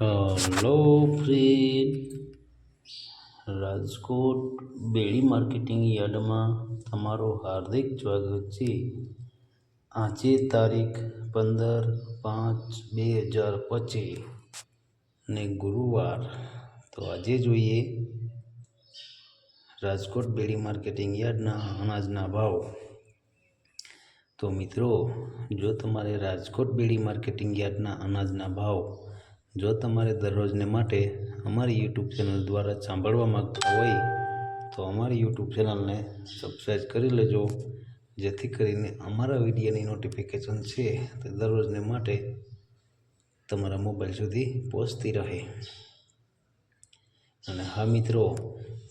Hello friend, Rajkot Bedi marketing યાર્ડમાં તમારો હાર્દિક સ્વાગત છે. આજે તારીખ પંદર પાંચ બે હજાર પચીસ ને ગુરુવાર. તો આજે જોઈએ રાજકોટ બેડી માર્કેટિંગ યાર્ડના અનાજના ભાવ. તો મિત્રો, જો તમારે રાજકોટ બેડી માર્કેટિંગ યાર્ડના અનાજના ભાવ જો તમારે દરરોજને માટે અમારી યુટ્યુબ ચેનલ દ્વારા સાંભળવા માગતા હોય, તો અમારી યુટ્યુબ ચેનલને સબસ્ક્રાઈબ કરી લેજો. જેથી કરીને અમારા વિડીયોની નોટિફિકેશન છે તે દરરોજને માટે તમારા મોબાઈલ સુધી પહોંચતી રહે. અને હા મિત્રો,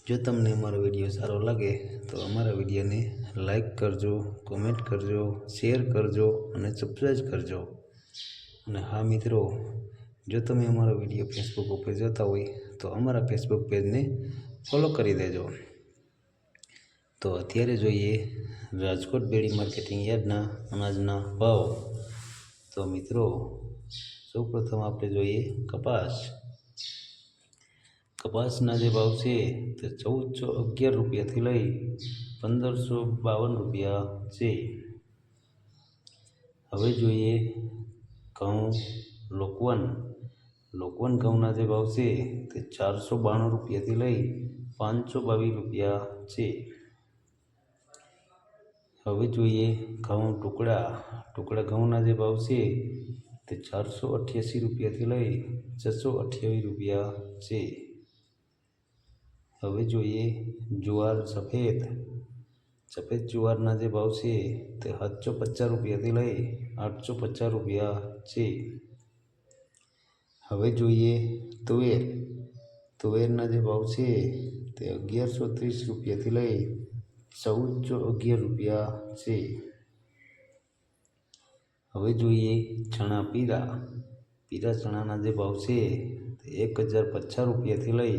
જો તમને અમારો વીડિયો સારો લાગે, તો અમારા વિડીયોને લાઈક કરજો કોમેન્ટ કરજો શેર કરજો અને સબસ્ક્રાઈબ કરજો. અને હા મિત્રો જો તમે અમારો વીડિયો ફેસબુક ઉપર જોતા હોય, તો અમારા ફેસબુક પેજને ફોલો કરી દેજો. તો અત્યારે જોઈએ રાજકોટ બેડી માર્કેટિંગ યાર્ડના અનાજના ભાવ. તો મિત્રો, સૌપ્રથમ આપણે જોઈએ કપાસ. કપાસના જે ભાવ છે તે ચૌદસો અગિયાર રૂપિયાથી લઈ પંદરસો બાવન રૂપિયા છે. હવે જોઈએ ઘઉં લોકવન. લોકવન ઘઉંના જે ભાવ છે તે ચારસો બાણું રૂપિયાથી લઈ પાંચસો બાવીસ રૂપિયા છે. હવે જોઈએ ઘઉં ટુકડા. ટુકડા ઘઉંના જે ભાવ છે તે ચારસો અઠ્યાસી રૂપિયાથી લઈ છસો અઠ્યાવીસ રૂપિયા છે. હવે જોઈએ જુવાર સફેદ. સફેદ જુવારના જે ભાવ છે તે સાતસો પચાસ રૂપિયાથી લઈ આઠસો પચાસ રૂપિયા છે. હવે જોઈએ તુવેર. તુવેરના જે ભાવ છે તે અગિયારસો ત્રીસ રૂપિયાથી લઈ ચૌદસો અગિયાર રૂપિયા છે. હવે જોઈએ ચણા પીરા. પીરા ચણાના જે ભાવ છે તે એક હજાર પચાસ રૂપિયાથી લઈ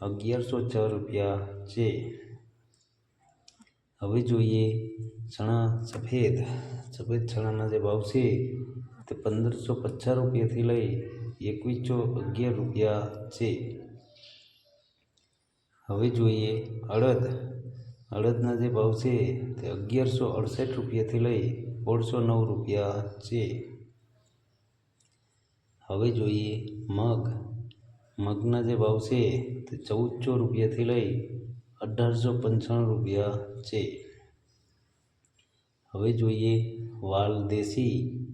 અગિયારસો છ રૂપિયા છે. હવે જોઈએ ચણા સફેદ. સફેદ ચણાના જે ભાવ છે તે પંદરસો પચાસ રૂપિયાથી લઈ એકવીસો અગિયાર રૂપિયા છે. હવે જોઈએ અડદ. અડદના જે ભાવ છે તે અગિયારસો અડસઠ રૂપિયાથી લઈ સોળસો નવ રૂપિયા છે. હવે જોઈએ મગ. મગના જે ભાવ છે તે ચૌદસો રૂપિયાથી લઈ અઢારસો પંચાણું રૂપિયા છે. હવે જોઈએ વાલ દેશી.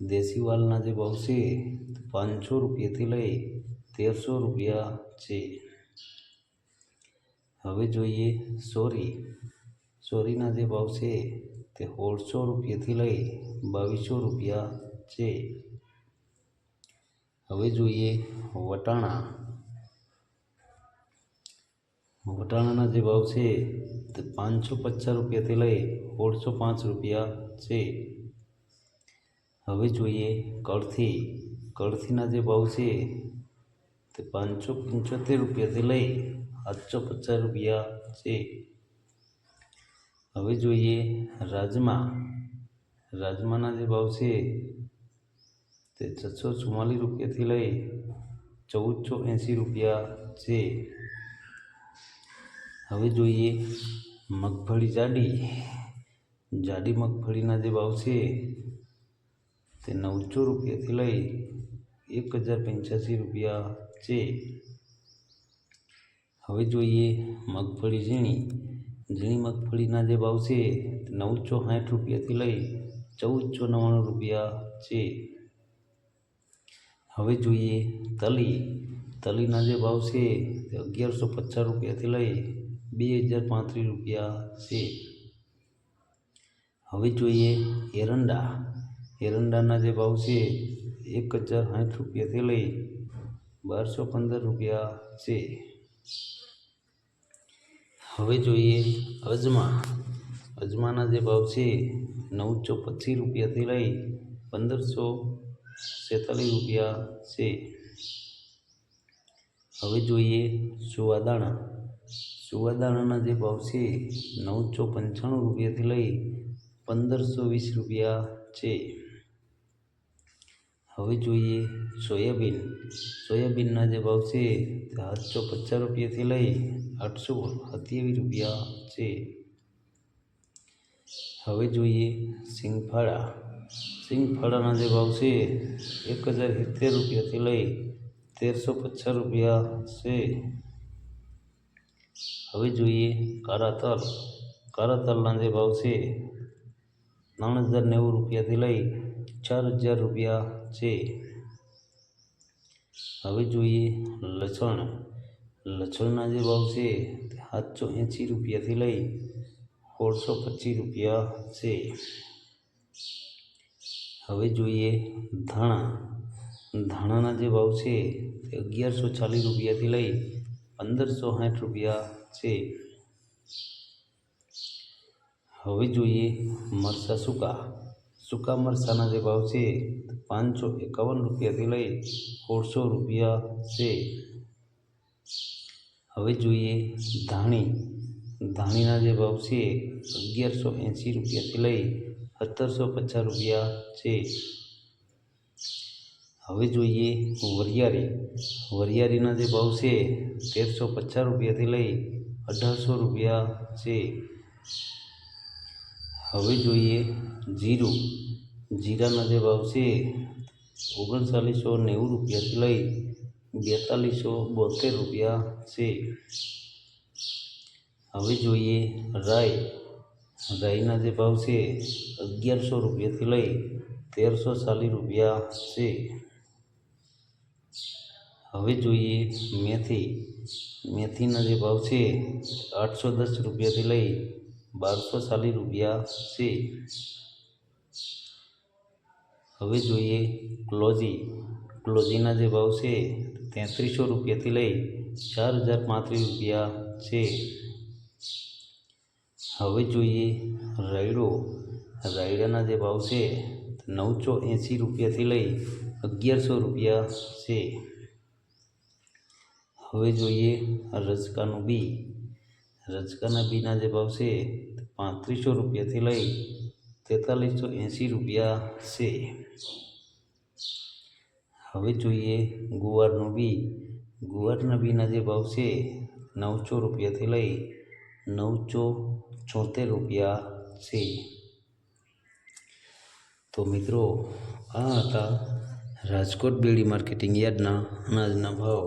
દેશી વાલના જે ભાવ છે પાંચસો રૂપિયાથી લઈ તેરસો રૂપિયા છે. હવે જોઈએ સોરી. સોરીના જે ભાવ છે તે સોળસો રૂપિયાથી લઈ બાવીસો રૂપિયા છે. હવે જોઈએ વટાણા. વટાણાના જે ભાવ છે તે પાંચસો પચાસ રૂપિયાથી લઈ સોળસો પાંચ રૂપિયા છે. હવે જોઈએ કળથી. કળથીના જે ભાવ છે, તે પાંચસો પંચોતેર રૂપિયાથી લઈ સાતસો પચાસ રૂપિયા છે. હવે જોઈએ રાજમા. રાજમાના જે ભાવ છે, તે છસો ચુમ્માલીસ રૂપિયાથી લઈ ચૌદસો એંસી રૂપિયા છે. હવે જોઈએ મગફળી જાડી. જાડી મગફળીના જે ભાવ છે, તે નવસો રૂપિયાથી લઈ એક હજાર પંચ્યાસી રૂપિયા છે. હવે જોઈએ મગફળી ઝીણી. ઝીણી મગફળીના જે ભાવ છે નવસો સાઠ રૂપિયાથી લઈ ચૌદસો નવ્વાણું રૂપિયા છે. હવે જોઈએ તલી. તલીના જે ભાવ છે તે અગિયારસો પચાસ રૂપિયાથી લઈ બે હજાર પાંત્રીસ રૂપિયા છે. હવે જોઈએ એરંડા. એરંડાના જે ભાવ છે એક હજાર સાઠ રૂપિયાથી લઈ બારસો પંદર રૂપિયા છે. હવે જોઈએ અજમા. અજમાના જે ભાવ છે, નવસો પચીસ રૂપિયાથી લઈ પંદરસો છેતાલીસ રૂપિયા છે. હવે જોઈએ સુવાદાણા. સુવાદાણાના જે ભાવ છે, નવસો પંચાણું રૂપિયાથી લઈ પંદરસો વીસ રૂપિયા છે. હવે જોઈએ સોયાબીન. સોયાબીનના જે ભાવ છે તે સાતસો પચાસ રૂપિયાથી લઈ આઠસો સત્યાવીસ રૂપિયા છે. હવે જોઈએ સિંગફાળા. સિંગફાળાના જે ભાવ છે એક હજાર સિત્તેર રૂપિયાથી લઈ તેરસો પચાસ રૂપિયા છે. હવે જોઈએ કારાતલ. તલ કાળા તલના જે ભાવ છે ત્રણ હજાર નેવું રૂપિયાથી લઈ ચાર હજાર રૂપિયા છે. હવે જોઈએ લસણ. લસણના જે ભાવ છે તે સાતસો એંસી રૂપિયાથી લઈ સોળસો પચીસ રૂપિયા છે. હવે જોઈએ ધાણા. ધાણાના જે ભાવ છે તે અગિયારસો ચાલીસ રૂપિયાથી લઈ પંદરસો સાઠ રૂપિયા છે. હવે જોઈએ મરચાં સૂકા. સૂકા મરચાના જે ભાવ છે પાંચસો એકાવન રૂપિયાથી લઈ સોળસો રૂપિયા છે. હવે જોઈએ ધાણી. ધાણીના જે ભાવ છે અગિયારસો એંસી રૂપિયાથી લઈ સત્તરસો પચાસ રૂપિયા છે. હવે જોઈએ વરિયાળી. વરિયાળીના જે ભાવ છે તેરસો પચાસ રૂપિયાથી લઈ અઢારસો રૂપિયા છે. હવે જોઈએ જીરું. જીરાના જે ભાવ છે, ઓગણચાલીસો નેવું રૂપિયાથી લઈ બેતાલીસો બોતેર રૂપિયા છે. હવે જોઈએ રાઈ. રાઈના જે ભાવ છે, અગિયારસો રૂપિયાથી લઈ તેરસો ચાલીસ રૂપિયા છે. હવે જોઈએ મેથી. મેથીના જે ભાવ છે, આઠસો દસ રૂપિયાથી લઈ બારસો ચાલીસ રૂપિયા છે. હવે જોઈએ ક્લોજી. ક્લોજીના જે ભાવ છે, તેત્રીસો રૂપિયાથી લઈ ચાર હજાર પાંત્રીસ રૂપિયા છે. હવે જોઈએ રાયડો. રાયડાના જે ભાવ છે, નવસો એંસી રૂપિયાથી લઈ અગિયારસો રૂપિયા છે. હવે જોઈએ રજકાનું બી. રજકાના બીના જે ભાવ છે પાંત્રીસો રૂપિયાથી લઈ તેતાલીસો એંસી રૂપિયા છે હવે જોઈએ ગુવારનું બી ગુવારના બીના જે ભાવ છે નવસો રૂપિયાથી લઈ નવસો છોતેર રૂપિયા છે તો મિત્રો આ હતા રાજકોટ બેડી માર્કેટિંગ યાર્ડના અનાજના ભાવ